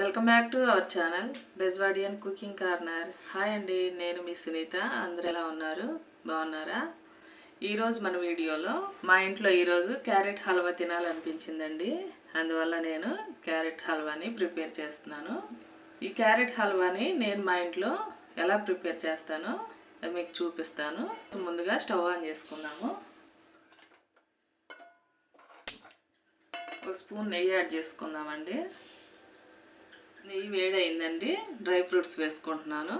Welcome back to our channel Bezwadian cooking corner. Hi అండి నేను మీ సునీత. అందరు ఎలా ఉన్నారు? బాగున్నారా? ఈరోజు మన వీడియోలో మా ఇంట్లో ఈరోజు క్యారెట్ హల్వా తినాలనిపించిందండి. అందువల్ల నేను క్యారెట్ హల్వాని ప్రిపేర్ చేస్తున్నాను. ఈ క్యారెట్ హల్వాని నేను మా ఇంట్లో ఎలా ప్రిపేర్ చేస్తానో మీకు చూపిస్తాను. ముందుగా స్టవ్ ఆన్ చేసుకుందాము. ఒక స్పూన్ నెయ్యి యాడ్ చేసుకుందామండి. నెయ్యి వేడైందండి. డ్రై ఫ్రూట్స్ వేసుకుంటున్నాను.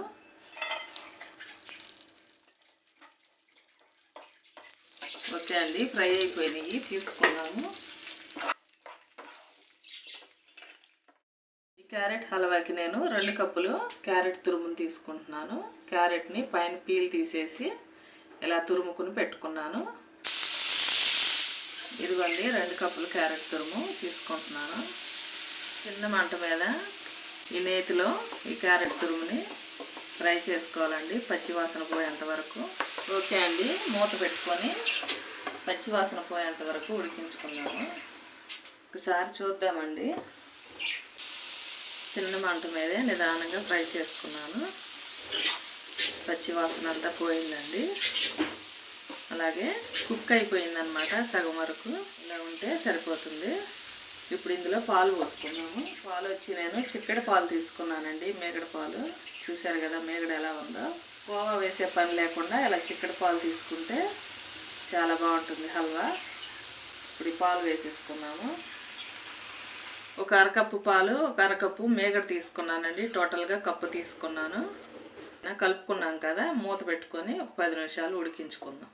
ఓకే అండి ఫ్రై అయిపోయినాయి తీసుకున్నాము. ఈ క్యారెట్ హల్వాకి నేను రెండు కప్పులు క్యారెట్ తురుమును తీసుకుంటున్నాను. క్యారెట్ని పైన పీల్ తీసేసి ఇలా తురుముకుని పెట్టుకున్నాను. ఇదిగోండి రెండు కప్పులు క్యారెట్ తురుము తీసుకుంటున్నాను. చిన్న మంట మీద ఈ నేతిలో ఈ క్యారెట్ తురుముని ఫ్రై చేసుకోవాలండి పచ్చివాసన పోయేంత వరకు. ఓకే అండి మూత పెట్టుకొని పచ్చివాసన పోయేంత వరకు ఉడికించుకున్నాము ఒకసారి చూద్దామండి. చిన్న మంట మీదే నిదానంగా ఫ్రై చేసుకున్నాను. పచ్చివాసన అంతా పోయిందండి. అలాగే కుక్ అయిపోయిందనమాట సగం వరకు. ఇలా ఉంటే సరిపోతుంది. ఇప్పుడు ఇందులో పాలు పోసుకున్నాము. పాలు వచ్చి నేను చిక్కడి పాలు తీసుకున్నానండి. మేగడ పాలు. చూశారు కదా మేగడ ఎలా ఉందో. కోవా వేసే పని లేకుండా ఇలా చిక్కడి పాలు తీసుకుంటే చాలా బాగుంటుంది హల్వా. ఇప్పుడు ఈ పాలు వేసేసుకున్నాము. ఒక అరకప్పు పాలు ఒక అరకప్పు మేగడ తీసుకున్నానండి. టోటల్గా కప్పు తీసుకున్నాను. కలుపుకున్నాం కదా మూత పెట్టుకొని ఒక పది నిమిషాలు ఉడికించుకుందాం.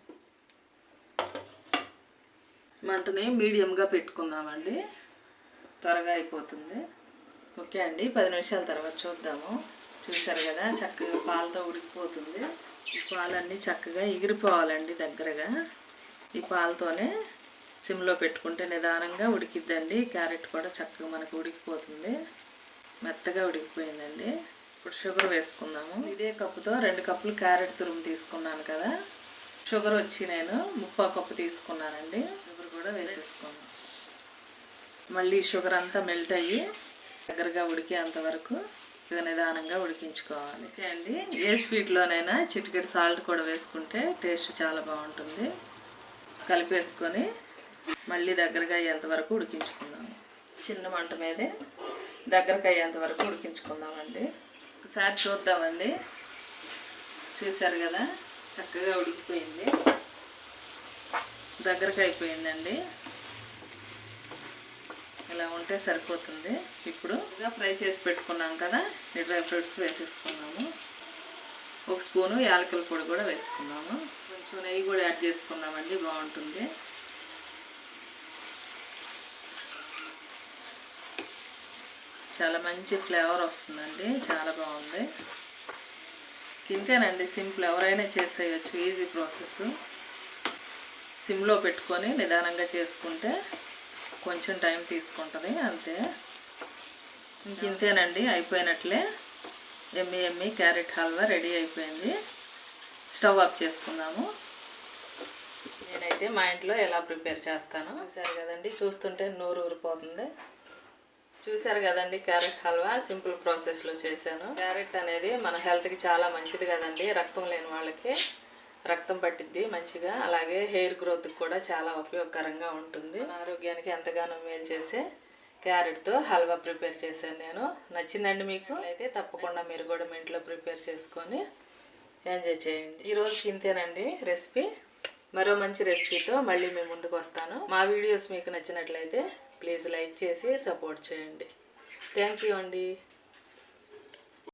మంటని మీడియంగా పెట్టుకుందామండి. త్వరగా అయిపోతుంది. ఓకే అండి పది నిమిషాల తర్వాత చూద్దాము. చూసారు కదా చక్కగా పాలతో ఉడికిపోతుంది. ఈ పాలన్నీ చక్కగా ఎగిరిపోవాలండి దగ్గరగా. ఈ పాలతోనే సిమ్లో పెట్టుకుంటే నిదానంగా ఉడికిద్దండి. క్యారెట్ కూడా చక్కగా మనకు ఉడికిపోతుంది. మెత్తగా ఉడికిపోయిందండి. ఇప్పుడు షుగర్ వేసుకుందాము. ఇదే కప్పుతో రెండు కప్పులు క్యారెట్ తురుము తీసుకున్నాను కదా. షుగర్ వచ్చి నేను ముప్పా కప్పు తీసుకున్నానండి. షుగర్ కూడా వేసేసుకున్నాను మళ్ళీ షుగర్ అంతా మెల్ట్ అయ్యి దగ్గరగా ఉడికేంత వరకు నిదానంగా ఉడికించుకోవాలి. ఓకే అండి. ఏ స్వీట్లోనైనా చిటికెడు సాల్ట్ కూడా వేసుకుంటే టేస్ట్ చాలా బాగుంటుంది. కలిపేసుకొని మళ్ళీ దగ్గరగా అయ్యేంత వరకు ఉడికించుకుందాము చిన్న మంట మీదే దగ్గరకు అయ్యేంత వరకు ఉడికించుకుందామండి. ఒకసారి చూద్దామండి. చూశారు కదా? చక్కగా ఉడికిపోయింది. దగ్గరకు అయిపోయిందండి. ఇలా ఉంటే సరిపోతుంది. ఇప్పుడు ఇలా ఫ్రై చేసి పెట్టుకున్నాం కదా ఈ డ్రై ఫ్రూట్స్ వేసేసుకున్నాము. ఒక స్పూను యాలకుల పొడి కూడా వేసుకున్నాము. కొంచెం నెయ్యి కూడా యాడ్ చేసుకున్నామండి బాగుంటుంది. చాలా మంచి ఫ్లేవర్ వస్తుందండి చాలా బాగుంది. తింటేనండి సింపుల్ ఎవరైనా చేసేయచ్చు ఈజీ ప్రాసెస్. సిమ్లో పెట్టుకొని నిదానంగా చేసుకుంటే కొంచెం టైం తీసుకుంటుంది అంతే. ఇంక ఇంతేనండి అయిపోయినట్లే. ఎమ్మి ఎమ్మి క్యారెట్ హల్వా రెడీ అయిపోయింది. స్టవ్ ఆఫ్ చేసుకుందాము. నేనైతే మా ఇంట్లో ఎలా ప్రిపేర్ చేస్తాను. చూసారు కదండి చూస్తుంటే నోరు ఊరిపోతుంది. చూసారు కదండి క్యారెట్ హల్వా సింపుల్ ప్రాసెస్లో చేశాను. క్యారెట్ అనేది మన హెల్త్కి చాలా మంచిది కదండి రక్తం లేని వాళ్ళకి. రక్తం పట్టిద్ది మంచిగా. అలాగే హెయిర్ గ్రోత్కి కూడా చాలా ఉపయోగకరంగా ఉంటుంది. ఆరోగ్యానికి ఎంతగానో మేలు చేసే క్యారెట్తో హల్వా ప్రిపేర్ చేశాను నేను. నచ్చిందండి మీకు? అయితే తప్పకుండా మీరు కూడా మీ ఇంట్లో ప్రిపేర్ చేసుకొని ఎంజాయ్ చేయండి. ఈరోజు ఇంతేనండి రెసిపీ. మరో మంచి రెసిపీతో మళ్ళీ మేము ముందుకు వస్తాను. మా వీడియోస్ మీకు నచ్చినట్లయితే ప్లీజ్ లైక్ చేసి సపోర్ట్ చేయండి. థ్యాంక్ యూ అండి.